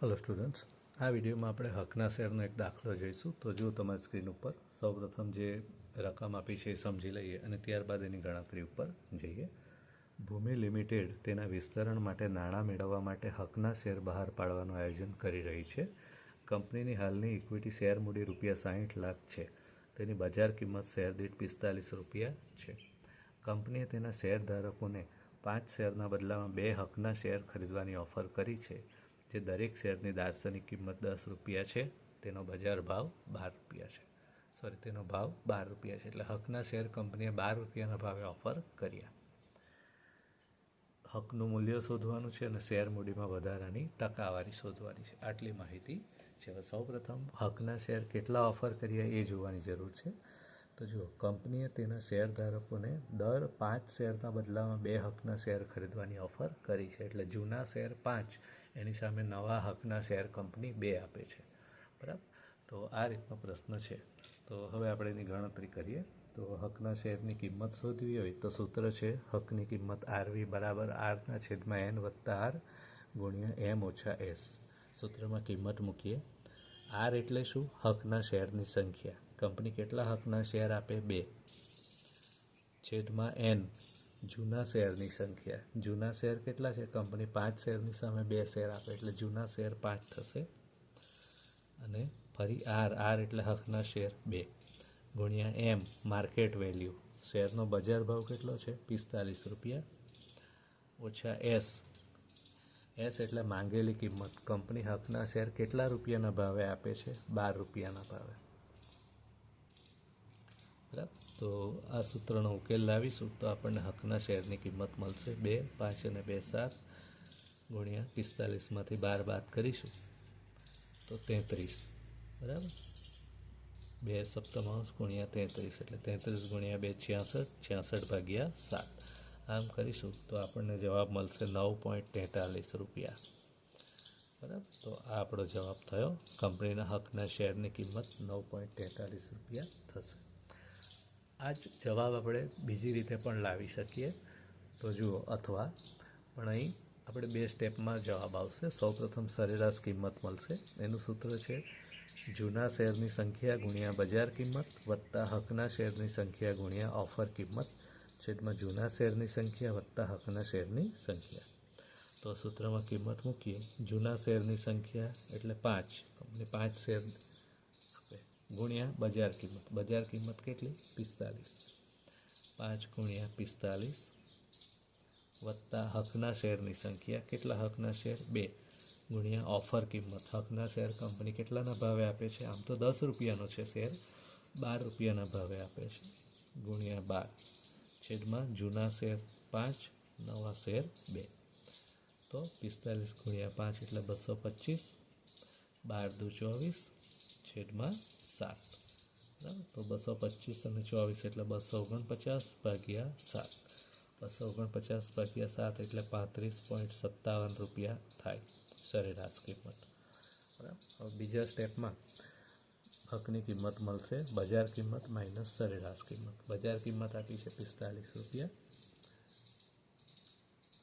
Hello students આ વિડીયોમાં આપણે હકના શેરનો એક દાખલો જોઈશું. તો જો તમારી સ્ક્રીન ઉપર. સૌપ્રથમ જે રકમ આપી છે એ સમજી લઈએ અને ત્યારબાદ એની ગણતરી ઉપર જઈએ. ભૂમિ લિમિટેડ તેના વિસ્તરણ માટે નાણાં મેળવવા માટે હકના શેર બહાર પાડવાનું આયોજન કરી રહી છે. કંપનીની હાલની ઇક્વિટી શેર મૂડી રૂપિયા સાહીઠ લાખ છે. તેની બજાર કિંમત શેર દીઠ પિસ્તાલીસ રૂપિયા છે. કંપનીએ તેના શેરધારકોને પાંચ શેરના બદલામાં બે હકના શેર ખરીદવાની ઓફર કરી છે. જે દરેક શેરની દાર્શનિક કિંમત દસ રૂપિયા છે, તેનો બજાર ભાવ બાર રૂપિયા છે. સોરી તેનો ભાવ બાર રૂપિયા છે. એટલે હકના શેર કંપનીએ બાર રૂપિયાના ભાવે ઓફર કર્યા. હકનું મૂલ્ય શોધવાનું છે અને શેર મૂડીમાં વધારાની ટકાવારી શોધવાની છે. આટલી માહિતી છે. હવે સૌપ્રથમ, હકના શેર કેટલા ઓફર કર્યા એ જોવાની જરૂર છે. તો જુઓ, કંપનીએ તેના શેરધારકોને દર પાંચ શેરના બદલામાં બે હકના શેર ખરીદવાની ઓફર કરી છે. એટલે જૂના શેર પાંચ એની સામે નવા હકના શેર કંપની બે આપે છે. બરાબર? તો આ રીતનો પ્રશ્ન છે. તો હવે આપણે એની ગણતરી કરીએ. તો હકના શેરની કિંમત શોધવી હોય તો સૂત્ર છે હકની કિંમત આરવી બરાબર આરના છેદમાં એન વત્તા આર ગુણ્યા એમ ઓછા એસ. સૂત્રમાં કિંમત મૂકીએ. આર એટલે શું? હકના શેરની સંખ્યા. કંપની કેટલા હકના શેર આપે? બે. છેદમાં એન. જૂના શેરની સંખ્યા. જૂના શેર કેટલા છે? કંપની પાંચ શેરની સામે બે શેર આપે એટલે જૂના શેર પાંચ થશે. અને ફરી આર. આર એટલે હકના શેર બે. ગુણ્યા એમ, માર્કેટ વેલ્યુ. શેરનો બજાર ભાવ કેટલો છે? પિસ્તાલીસ રૂપિયા. ઓછા એસ. એસ એટલે માંગેલી કિંમત. કંપની હકના શેર કેટલા રૂપિયાના ભાવે આપે છે? બાર રૂપિયાના ભાવે. બરાબર? તો આ સૂત્રનો ઉકેલ લાવીશું તો આપણને હકના શેરની કિંમત મળશે. બે, પાંચ અને બે, સાત ગુણ્યા પિસ્તાલીસમાંથી બાર બાદ કરીશું તો તેત્રીસ. બરાબર? બે સપ્તમાંશ ગુણ્યા તેત્રીસ એટલે તેત્રીસ ગુણ્યા બે, છ્યાસઠ છ્યાસઠ ભાગ્યા સાત. આમ કરીશું તો આપણને જવાબ મળશે નવ પોઈન્ટ તેતાલીસ રૂપિયા. બરાબર? તો આ આપણો જવાબ થયો. કંપનીના હકના શેરની કિંમત નવ પોઈન્ટ તેતાલીસ રૂપિયા થશે. આ જ જવાબ આપણે બીજી રીતે પણ લાવી શકીએ. તો જુઓ, અથવા, પણ અહીં આપણે બે સ્ટેપમાં જવાબ આવશે. સૌપ્રથમ સરેરાશ કિંમત મળશે. એનું સૂત્ર છે, જૂના શેરની સંખ્યા ગુણ્યા બજાર કિંમત વત્તા હકના શેરની સંખ્યા ગુણ્યા ઓફર કિંમત, છેદમાં જૂના શેરની સંખ્યા વત્તા હકના શેરની સંખ્યા. તો સૂત્રમાં કિંમત મૂકીએ. જૂના શેરની સંખ્યા એટલે પાંચ. કંપની પાંચ શેર ગુણ્યા બજાર કિંમત. બજાર કિંમત કેટલી? પિસ્તાલીસ. પાંચ ગુણ્યા પિસ્તાલીસ વત્તા હકના શેરની સંખ્યા. કેટલા હકના શેર? બે ગુણ્યા ઓફર કિંમત. હકના શેર કંપની કેટલાના ભાવે આપે છે? આમ તો દસ રૂપિયાનો છે શેર. બાર રૂપિયાના ભાવે આપે છે. ગુણ્યા બાર છેદમાં જૂના શેર પાંચ, નવા શેર બે. તો પિસ્તાલીસ ગુણ્યા પાંચ એટલે બસો પચીસ. બાર દુ ચોવીસ. છેદમાં સાત બરાબર? તો બસો પચીસ અને ચોવીસ એટલે બસો ઓગણપચાસ ભાગ્યા સાત. બસો ઓગણપચાસ ભાગ્યા સાત એટલે પાંત્રીસ પોઈન્ટ સત્તાવન રૂપિયા થાય. સરેરાશ કિંમત. બરાબર? બીજા સ્ટેપમાં હકની કિંમત મળશે. બજાર કિંમત માઇનસ સરેરાશ કિંમત. બજાર કિંમત આપી છે પિસ્તાલીસ રૂપિયા.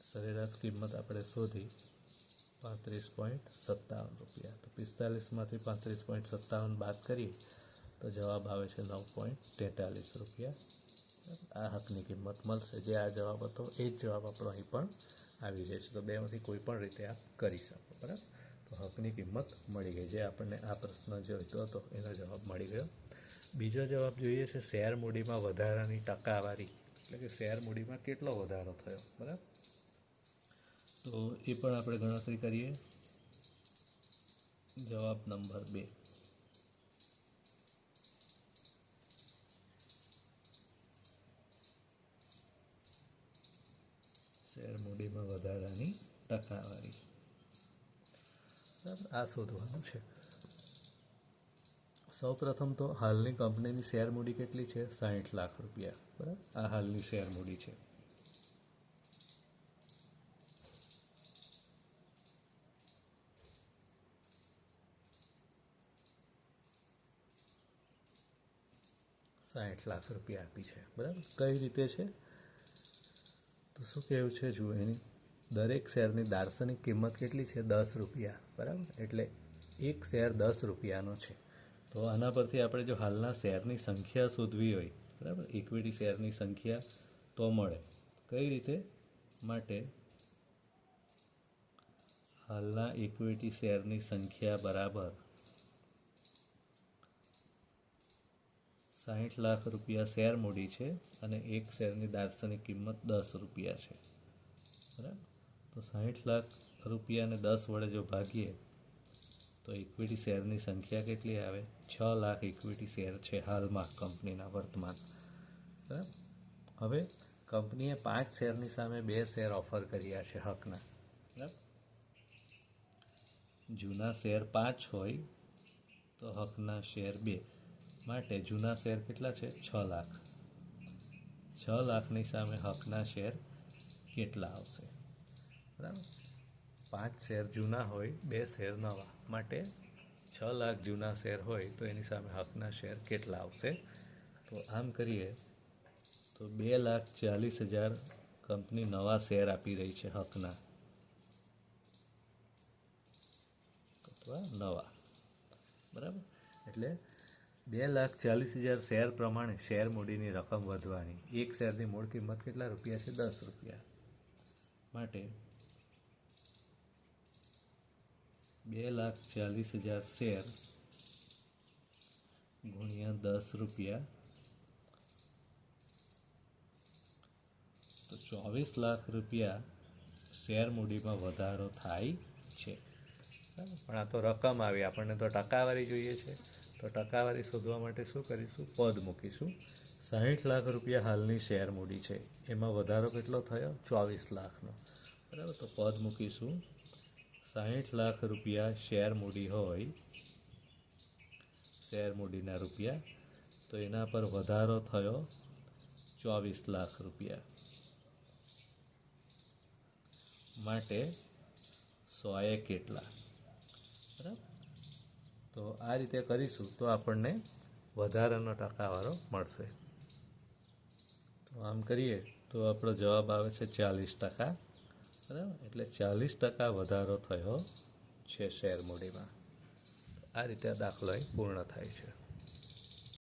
સરેરાશ કિંમત આપણે શોધી પાંત્રીસ પોઈન્ટ સત્તાવન રૂપિયા. તો પિસ્તાલીસમાંથી પાંત્રીસ પોઈન્ટ સત્તાવન બાદ કરીએ, તો જવાબ આવે છે નવ પોઈન્ટ તેતાલીસ રૂપિયા. આ હકની કિંમત મળશે. જે આ જવાબ હતો, એ જ જવાબ આપણો અહીં પણ આવી જાય છે. તો બેમાંથી કોઈ પણ રીતે આપ કરી શકો, બરાબર? તો હકની કિંમત મળી ગઈ. જે આપણને આ પ્રશ્ન જોઈતો હતો એનો જવાબ મળી ગયો. બીજો જવાબ જોઈએ છે શેર મૂડીમાં વધારાની ટકાવારી. એટલે કે શેર મૂડીમાં કેટલો વધારો થયો, બરાબર? તો એ પણ આપણે ગણતરી કરીએ. જવાબ નંબર બે. શેર મૂડીમાં વધારાની ટકાવારી. બરાબર? આ શોધવાનું છે. સૌપ્રથમ તો હાલની કંપનીની શેર મૂડી કેટલી છે? સાહીઠ લાખ રૂપિયા. બરાબર? આ હાલની શેર મૂડી છે. સાહીઠ લાખ રૂપિયા આપી છે. બરાબર? કઈ રીતે છે? તો શું કહેવું છે જુઓ એની? દરેક શેરની દાર્શનિક કિંમત કેટલી છે? દસ રૂપિયા. બરાબર? એટલે એક શેર દસ રૂપિયાનો છે. તો આના પરથી આપણે જો હાલના શેરની સંખ્યા શોધવી હોય, બરાબર? ઇક્વિટી શેરની સંખ્યા તો મળે. કઈ રીતે? માટે હાલના ઇક્વિટી શેરની સંખ્યા બરાબર સાહીઠ લાખ રૂપિયા શેર મૂડી છે અને એક શેરની દાર્શનિક કિંમત દસ રૂપિયા છે. બરાબર? તો સાહીઠ લાખ રૂપિયાને દસ વડે જો ભાગીએ, તો ઇક્વિટી શેરની સંખ્યા કેટલી આવે? છ લાખ ઇક્વિટી શેર છે હાલમાં કંપનીના વર્તમાન. બરાબર? હવે કંપનીએ પાંચ શેરની સામે બે શેર ઓફર કર્યા છે હકના. બરાબર? જૂના શેર પાંચ હોય, તો હકના શેર બે. માટે જૂના શેર કેટલા છે? છ લાખ. છ લાખની સામે હકના શેર કેટલા આવશે? બરાબર? પાંચ શેર જૂના હોય, બે શેર નવા. માટે છ લાખ જૂના શેર હોય, તો એની સામે હકના શેર કેટલા આવશે? તો આમ કરીએ, તો બે લાખ ચાલીસ હજાર કંપની નવા શેર આપી રહી છે હકના. અથવા નવા. બરાબર? એટલે બે લાખ ચાલીસ હજાર શેર પ્રમાણે શેર મૂડીની રકમ વધવાની. એક શેરની મૂળ કિંમત કેટલા રૂપિયા છે? દસ રૂપિયા. માટે બે લાખ ચાલીસ હજાર શેર ગુણ્યા દસ રૂપિયા. તો ચોવીસ લાખ રૂપિયા શેર મૂડીમાં વધારો થાય છે. પણ આ તો રકમ આવી. આપણને તો ટકાવારી જોઈએ છે. તો ટકાવારી શોધવા માટે શું કરીશું? પદ મૂકીશું. સાહીઠ લાખ રૂપિયા હાલની શેર મૂડી છે. એમાં વધારો કેટલો થયો? ચોવીસ લાખનો. બરાબર? તો પદ મૂકીશું. સાહીઠ લાખ રૂપિયા શેર મૂડી હોય, શેર મૂડીના રૂપિયા, તો એના પર વધારો થયો ચોવીસ લાખ રૂપિયા. માટે સોએ કેટલા? બરાબર? તો આ રીતે કરીશું તો આપણને વધારાનો ટકાવારો મળશે. તો આમ કરીએ તો આપણો જવાબ આવે છે ચાલીસ ટકા. બરાબર? એટલે ચાલીસ ટકા વધારો થયો છે શેર મૂડીમાં આ રીતે દાખલો પૂર્ણ થાય છે.